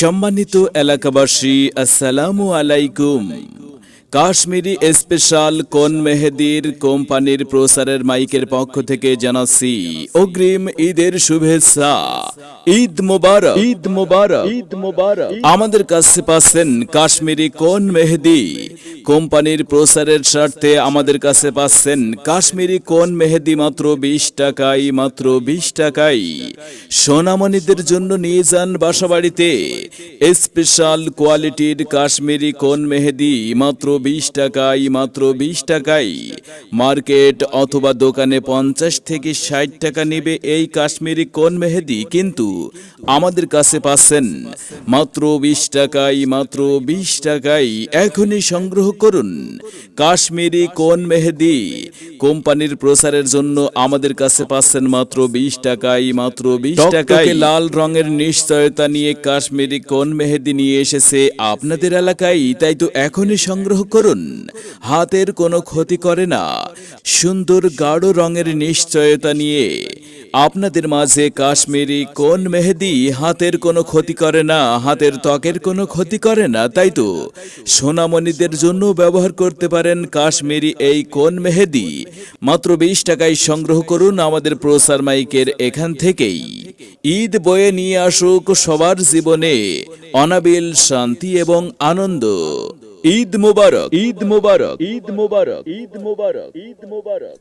সম্মানিত এলাকাবাসী আসসালামু আলাইকুম। কাশ্মীরি স্পেশাল কোন মেহেদির কোম্পানির প্রসারের মাইকের পক্ষ থেকে জানাচ্ছি অগ্রিম ঈদের শুভেচ্ছা। ঈদ মোবারক ঈদ মোবারক। ঈদ মোবারক। আমাদের কাছে পাচ্ছেন কাশ্মীরি কোন মেহেদি? কোম্পানির প্রসারের স্বার্থে আমাদের কাছে পাচ্ছেন কাশ্মীরি কোন মেহেদি মাত্র বিশ টাকাই, মাত্র বিশ টাকাই। সোনামণিদের জন্য নিয়ে যান বাসাবাড়িতে। স্পেশাল কোয়ালিটির কাশ্মীরি কোন মেহেদি মাত্র বিশ টাকাই, মাত্র বিশ টাকাই। মার্কেট অথবা দোকানে পঞ্চাশ থেকে ষাট টাকা নেবে এই কাশ্মীরি কোন মেহেদি, কিন্তু আমাদের কাছে পাচ্ছেন মাত্র বিশ টাকাই, মাত্র বিশ টাকাই। এখনই সংগ্রহ করুন। কাশ্মীরি কোন মেহেদি? কোম্পানির প্রচারের জন্য আমাদের কাছে পাচ্ছেন মাত্র বিশ টাকাই মাত্র বিশ টাকায়। লাল রঙের নিশ্চয়তা নিয়ে কাশ্মীরি কোন মেহেদি নিয়ে এসেছে আপনাদের এলাকায়? তাই তো এখনই সংগ্রহ করুন। হাতের কোনো ক্ষতি করে না। সুন্দর গাঢ় রঙের নিশ্চয়তা নিয়ে আপনাদের মাঝে কাশ্মীরি কোন মেহেদি হাতের কোনো ক্ষতি করে না, হাতের ত্বকের কোনো ক্ষতি করে না, তাই তো? সোনামণিদের জন্য ব্যবহার করতে পারেন কাশ্মীরি এই কোন মেহেদি? মাত্র বিশ টাকায় সংগ্রহ করুন আমাদের প্রসার মাইকের এখান থেকেই। ঈদ বয়ে নিয়ে আসুক সবার জীবনে অনাবিল, শান্তি এবং আনন্দ। ঈদ মোবারক ঈদ মোবারক ঈদ মোবারক ঈদ মোবারক ঈদ মোবারক।